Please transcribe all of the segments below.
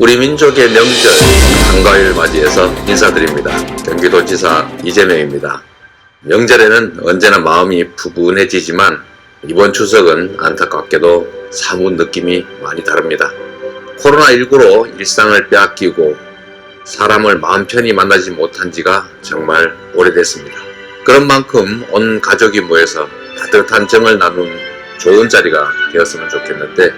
우리 민족의 명절 한가위를 맞이해서 인사드립니다. 경기도지사 이재명입니다. 명절에는 언제나 마음이 푸근해지지만 이번 추석은 안타깝게도 사뭇 느낌이 많이 다릅니다. 코로나19로 일상을 빼앗기고 사람을 마음 편히 만나지 못한 지가 정말 오래됐습니다. 그런 만큼 온 가족이 모여서 따뜻한 정을 나눈 좋은 자리가 되었으면 좋겠는데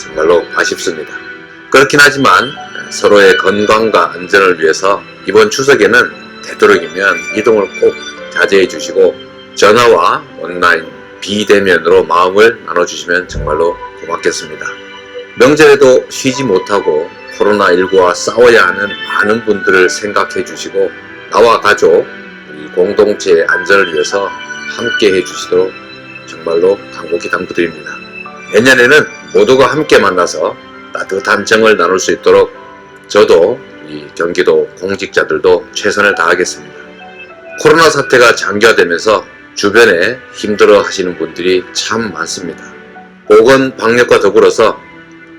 정말로 아쉽습니다. 그렇긴 하지만 서로의 건강과 안전을 위해서 이번 추석에는 되도록이면 이동을 꼭 자제해 주시고 전화와 온라인 비대면으로 마음을 나눠주시면 정말로 고맙겠습니다. 명절에도 쉬지 못하고 코로나19와 싸워야 하는 많은 분들을 생각해 주시고 나와 가족, 이 공동체의 안전을 위해서 함께 해 주시도록 정말로 간곡히 당부드립니다. 내년에는 모두가 함께 만나서 따뜻한 정을 나눌 수 있도록 저도 이 경기도 공직자들도 최선을 다하겠습니다. 코로나 사태가 장기화되면서 주변에 힘들어 하시는 분들이 참 많습니다. 보건 방역과 더불어서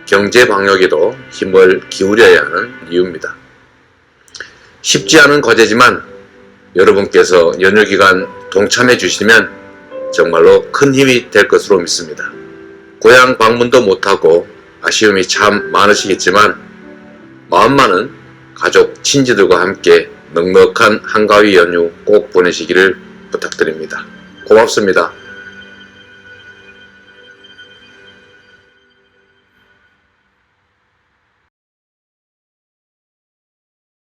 경제 방역에도 힘을 기울여야 하는 이유입니다. 쉽지 않은 과제지만 여러분께서 연휴 기간 동참해 주시면 정말로 큰 힘이 될 것으로 믿습니다. 고향 방문도 못하고 아쉬움이 참 많으시겠지만 마음만은 가족, 친지들과 함께 넉넉한 한가위 연휴 꼭 보내시기를 부탁드립니다. 고맙습니다.